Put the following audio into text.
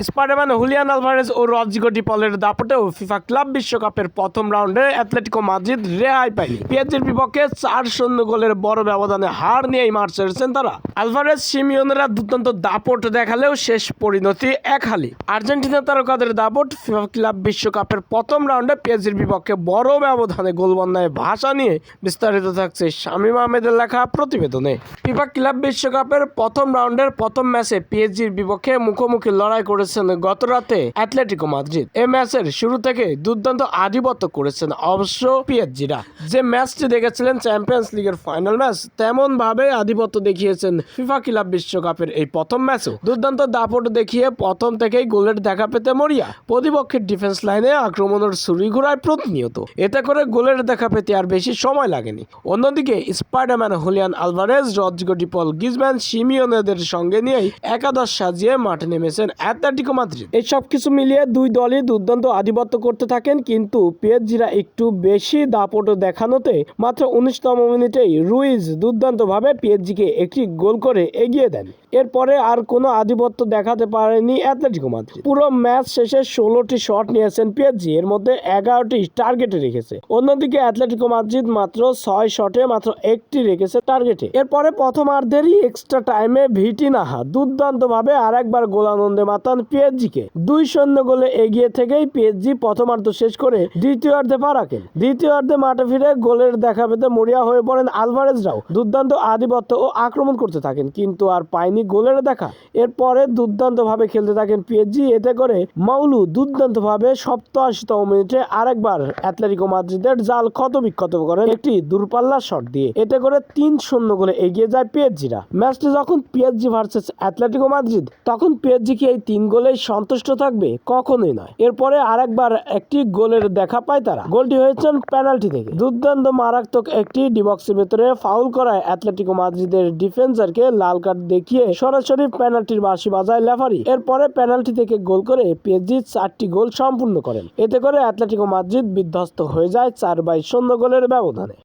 Spiderman Julian Alvarez ও Rodrigo ডিপলের দাপটেও ফিফা ক্লাব বিশ্বকাপের প্রথম রাউন্ডে অ্যাথলেটিকো মাদ্রিদ রেহাই পায়নি। পিএসজির বিপক্ষে চার শূন্য গোলের বড় ব্যবধানে হার নিয়েই মাঠ ছেড়েছেন তারা। আলভারেজ, সিমিওনেরা দুর্দান্ত দাপট দেখালেও শেষ পরিণতি এক হালি আর্জেন্টিনা তারকাদের দাপট ফিফা ক্লাব বিশ্বকাপের প্রথম রাউন্ডে পিএসজির বিপক্ষে বড় ব্যবধানে গোলবন্যায় ভাষা নিয়ে বিস্তারিত থাকছে শামীম আহমেদের লেখা প্রতিবেদনে। ফিফা ক্লাব বিশ্বকাপের প্রথম রাউন্ডের প্রথম ম্যাচে পিএসজির বিপক্ষে মুখোমুখি লড়াই করেছেন গত রাতে অ্যাথলেটিকো মাদ্রিদ। এই ম্যাচের শুরু থেকে দুর্দান্ত আধিপত্য করেছেন অবশ্য পিএসজিরা। যে ম্যাচটি দেখেছিলেন চ্যাম্পিয়ন্স লিগের ফাইনাল ম্যাচ তেমন ভাবে আধিপত্য দেখিয়েছেন ফিফা ক্লাব বিশ্বকাপের এই প্রথম ম্যাচও। দুর্দান্ত দাপট দেখিয়ে প্রথম থেকেই গোলের দেখা পেতে মরিয়া, প্রতিপক্ষের ডিফেন্স লাইনে আক্রমণের ছুরি ঘোরায় প্রতিনিয়ত। এতে করে গোলের দেখা পেতে আর বেশি সময় লাগেনি। অন্যদিকে Spiderman Julian Alvarez, Rodrigo De Paul Griezmann সিমিওনেদের সঙ্গে নিয়েই একাদশ সাজিয়ে মাঠে নেমেছেন অ্যাথলেটিকো মাদ্রিদ। এই সব কিছু মিলিয়ে দুই দলই দুর্দান্ত আধিপত্য করতে থাকেন, কিন্তু পিএসজিরা একটু বেশি দাপট দেখানোতে মাত্র উনিশতম মিনিটেই রুইজ দুর্দান্তভাবে পিএসজিকে একটি গোল করে এগিয়ে দেন। এরপরে আর কোনো আধিপত্য দেখাতে পারেনি অ্যাথলেটিকো মাদ্রিদ। পুরো ম্যাচ শেষে ষোলোটি শট নিয়েছেন পিএসজি, এর মধ্যে এগারোটি টার্গেটে রেখেছে। অন্যদিকে অ্যাথলেটিকো মাদ্রিদ মাত্র ছয় শটে মাত্র একটি রেখেছে টার্গেটে। এরপরে প্রথমার্ধেরই এক্সট্রা টাইমে ভিটি নাহা দুর্দান্তভাবে আরেকবার গোলানন্দে মাতান পিএসজিকে। দুই শূন্য গোলে এগিয়ে থেকেই পিএসজি প্রথমার্ধ শেষ করে দ্বিতীয়ার্ধে পা রাখেন দ্বিতীয়ার্ধে মাঠে ফিরে গোলের দেখা পেতে মরিয়া হয়ে পড়েন আলভারেজরাও। দুর্দান্ত আধিপত্য ও আক্রমণ করতে থাকেন, কিন্তু আর পায়নি গোলের দেখা। এরপরে দুর্দান্তভাবে খেলতে থাকেন পিএসজি, এতে করে মাউলু দুর্দান্তভাবে সপ্তাশিতম মিনিটে আরেকবার অ্যাথলেটিকো মাদ্রিদের জাল ক্ষত বিক্ষত করেন একটি দূরপাল্লার শট দিয়ে। এতে করে তিন শূন্য গোলে এগিয়ে যায় পিএসজিরা। ম্যাচটি যখন পিএসজি ভার্সেস অ্যাথলেটিকো মাদ্রিদ, তখন পিএসজি কি এই তিন গোলেই সন্তুষ্ট থাকবে কখনোই নয়। এরপরে আরেকবার একটি গোলের দেখা পায় তারা। গোলটি হয়েছেন পেনাল্টি থেকে। দুর্দান্ত মারাত্মক একটি ডিবক্সের ভেতরে ফাউল করায় অ্যাথলেটিকো মাদ্রিদের ডিফেন্সারকে লাল কার্ড দেখিয়ে সরাসরি পেনাল্টির বাঁশি বাজায় লেফারি। এরপরে পেনাল্টি থেকে গোল করে পিএসজি চারটি গোল সম্পূর্ণ করেন। এতে করে অ্যাথলেটিকো মাদ্রিদ বিধ্বস্ত হয়ে যায় চার বাই শূন্য গোলের ব্যবধানে।